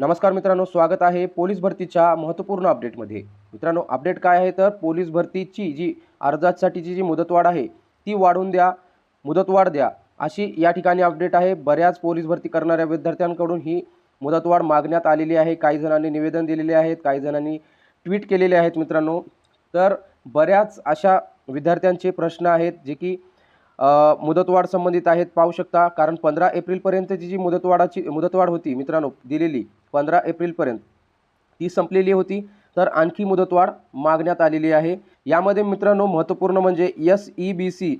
नमस्कार मित्रांनो स्वागत आहे पोलीस भरतीच्या महत्त्वपूर्ण अपडेटमध्ये. मित्रांनो अपडेट काय आहे तर पोलीस भरतीची जी अर्जासाठीची जी मुदतवाढ आहे ती वाढवून द्या मुदतवाढ द्या अशी या ठिकाणी अपडेट आहे. बऱ्याच पोलीस भरती करणाऱ्या विद्यार्थ्यांकडून ही मुदतवाढ मागण्यात आलेली आहे. काही जणांनी निवेदन दिलेले आहेत काही जणांनी ट्विट केलेले आहेत मित्रांनो. तर बऱ्याच अशा विद्यार्थ्यांचे प्रश्न आहेत जे की मुदतवाढ संबंधित आहेत पाहू शकता. कारण पंधरा एप्रिलपर्यंतची जी मुदतवाढाची मुदतवाढ होती मित्रांनो दिलेली पंधरा एप्रिलपर्यंत ती संपलेली होती. तर आणखी मुदतवाढ मागण्यात आलेली आहे. यामध्ये मित्रांनो महत्त्वपूर्ण म्हणजे एस ई बी सी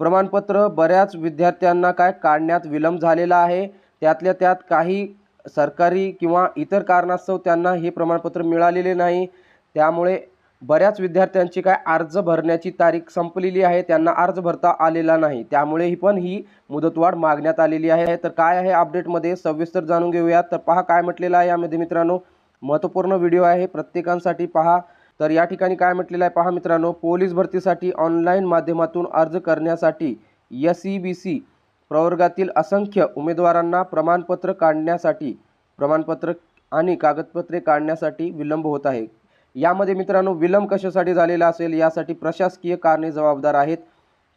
प्रमाणपत्र बऱ्याच विद्यार्थ्यांना काय काढण्यात विलंब झालेला आहे. त्यातल्या त्यात काही सरकारी किंवा इतर कारणास्तव त्यांना हे प्रमाणपत्र मिळालेले नाही. त्यामुळे बऱ्याच विद्यार्थ्यांची काय अर्ज भरण्याची तारीख संपलेली आहे त्यांना अर्ज भरता आलेला नाही. त्यामुळे ही पण ही मुदतवाढ मागण्यात आलेली आहे. तर काय आहे अपडेटमध्ये? सविस्तर जाणून घेऊयात तर पहा काय म्हटलेलं आहे यामध्ये मित्रांनो. महत्त्वपूर्ण व्हिडिओ आहे. प्रत्येकांसाठी पहा. तर या ठिकाणी काय म्हटलेलं आहे पहा मित्रांनो. पोलीस भरतीसाठी ऑनलाईन माध्यमातून अर्ज करण्यासाठी एस ई बी सी प्रवर्गातील असंख्य उमेदवारांना प्रमाणपत्र काढण्यासाठी प्रमाणपत्र आणि कागदपत्रे काढण्यासाठी विलंब होत आहे. यामध्ये मित्रांनो विलंब कशासाठी झालेला असेल यासाठी प्रशासकीय कारणे जबाबदार आहेत.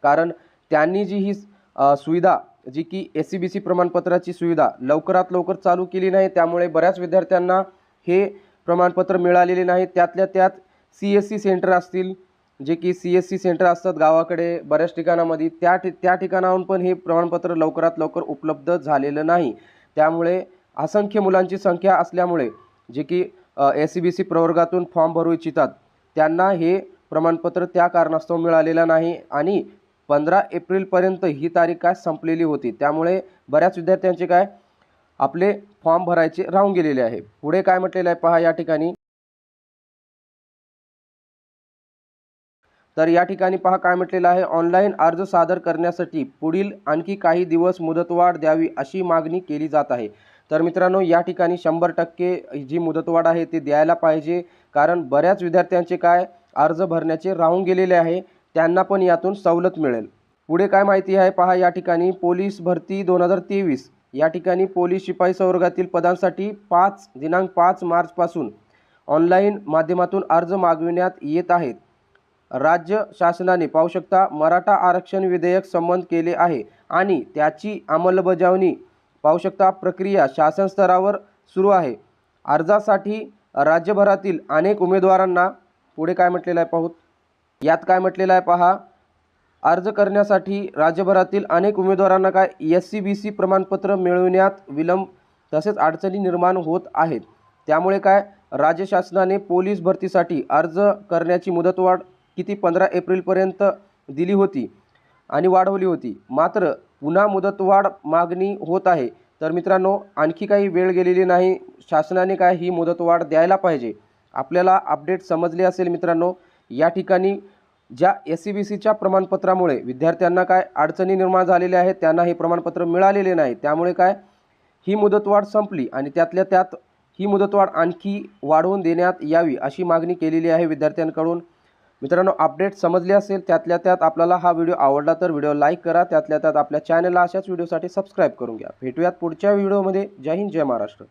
कारण त्यांनी जी ही सुविधा जी की एस सी बी सी प्रमाणपत्राची सुविधा लवकरात लवकर चालू केली नाही त्यामुळे बऱ्याच विद्यार्थ्यांना हे प्रमाणपत्र मिळालेले नाही त्यातल्या त्यात सी एस सी सेंटर असतील जे की सी एस सी सेंटर असतात गावाकडे बऱ्याच ठिकाणामध्ये त्या ठि त्या ठिकाणाहून पण हे प्रमाणपत्र लवकरात लवकर उपलब्ध झालेलं नाही. त्यामुळे असंख्य मुलांची संख्या असल्यामुळे जे की एस सी बी सी प्रवर्गातून फॉर्म भरू इच्छितात. त्यांना हे प्रमाणपत्र त्या कारणास्तव मिळालेलं नाही आणि पंधरा एप्रिलपर्यंत ही तारीख काय संपलेली होती. त्यामुळे बऱ्याच विद्यार्थ्यांचे काय आपले फॉर्म भरायचे राहून गेलेले आहे. पुढे काय म्हटलेलं आहे पहा या ठिकाणी. तर या ठिकाणी पहा काय म्हटलेलं आहे. ऑनलाईन अर्ज सादर करण्यासाठी पुढील आणखी काही दिवस मुदतवाढ द्यावी अशी मागणी केली जात आहे. तर मित्रांनो या ठिकाणी शंभर टक्के जी मुदतवाढ आहे ते द्यायला पाहिजे. कारण बऱ्याच विद्यार्थ्यांचे काय अर्ज भरण्याचे राहून गेलेले आहे त्यांना पण यातून सवलत मिळेल. पुढे काय माहिती आहे? पहा या ठिकाणी पोलीस भरती दोन हजार तेवीस. या ठिकाणी पोलीस शिपाई संवर्गातील पदांसाठी पाच दिनांक पाच मार्चपासून ऑनलाईन माध्यमातून अर्ज मागविण्यात येत आहेत. राज्य शासनाने पाहू शकता मराठा आरक्षण विधेयक संमत केले आहे आणि त्याची अंमलबजावणी पाहू शकता प्रक्रिया शासन स्तरावर सुरू आहे. अर्जासाठी राज्यभरातील अनेक उमेदवारांना पुढे काय म्हटलेलं आहे पाहूत यात काय म्हटलेलं आहे पहा. अर्ज करण्यासाठी राज्यभरातील अनेक उमेदवारांना काय एस सी बी सी प्रमाणपत्र मिळविण्यात विलंब तसेच अडचणी निर्माण होत आहेत. त्यामुळे काय? राज्य शासनाने पोलीस भरतीसाठी अर्ज करण्याची मुदतवाढ किती? पंधरा एप्रिलपर्यंत दिली होती आणि वाढवली होती. मात्र पुन्हा मुदतवाढ मागणी होत आहे. तर मित्रांनो आणखी काही वेळ गेलेली नाही. शासनाने काय ही मुदतवाढ द्यायला पाहिजे? आपल्याला अपडेट समजले असेल मित्रांनो या ठिकाणी ज्या एस सी बी सीच्या प्रमाणपत्रामुळे विद्यार्थ्यांना काय अडचणी निर्माण झालेल्या आहेत त्यांना हे प्रमाणपत्र मिळालेले नाही. त्यामुळे काय? ही मुदतवाढ संपली आणि त्यातल्या त्यात ही मुदतवाढ आणखी वाढवून देण्यात यावी अशी मागणी केलेली आहे विद्यार्थ्यांकडून. मित्रांनो अपडेट समजले असेल त्यातल्या त्यात आपल्याला हा व्हिडिओ आवडला तर व्हिडिओ लाईक करा. त्यातल्या त्यात आपल्या चॅनलला अशाच व्हिडिओसाठी सबस्क्राईब करून घ्या. भेटूयात पुढच्या व्हिडिओमध्ये जय हिंद जय महाराष्ट्र.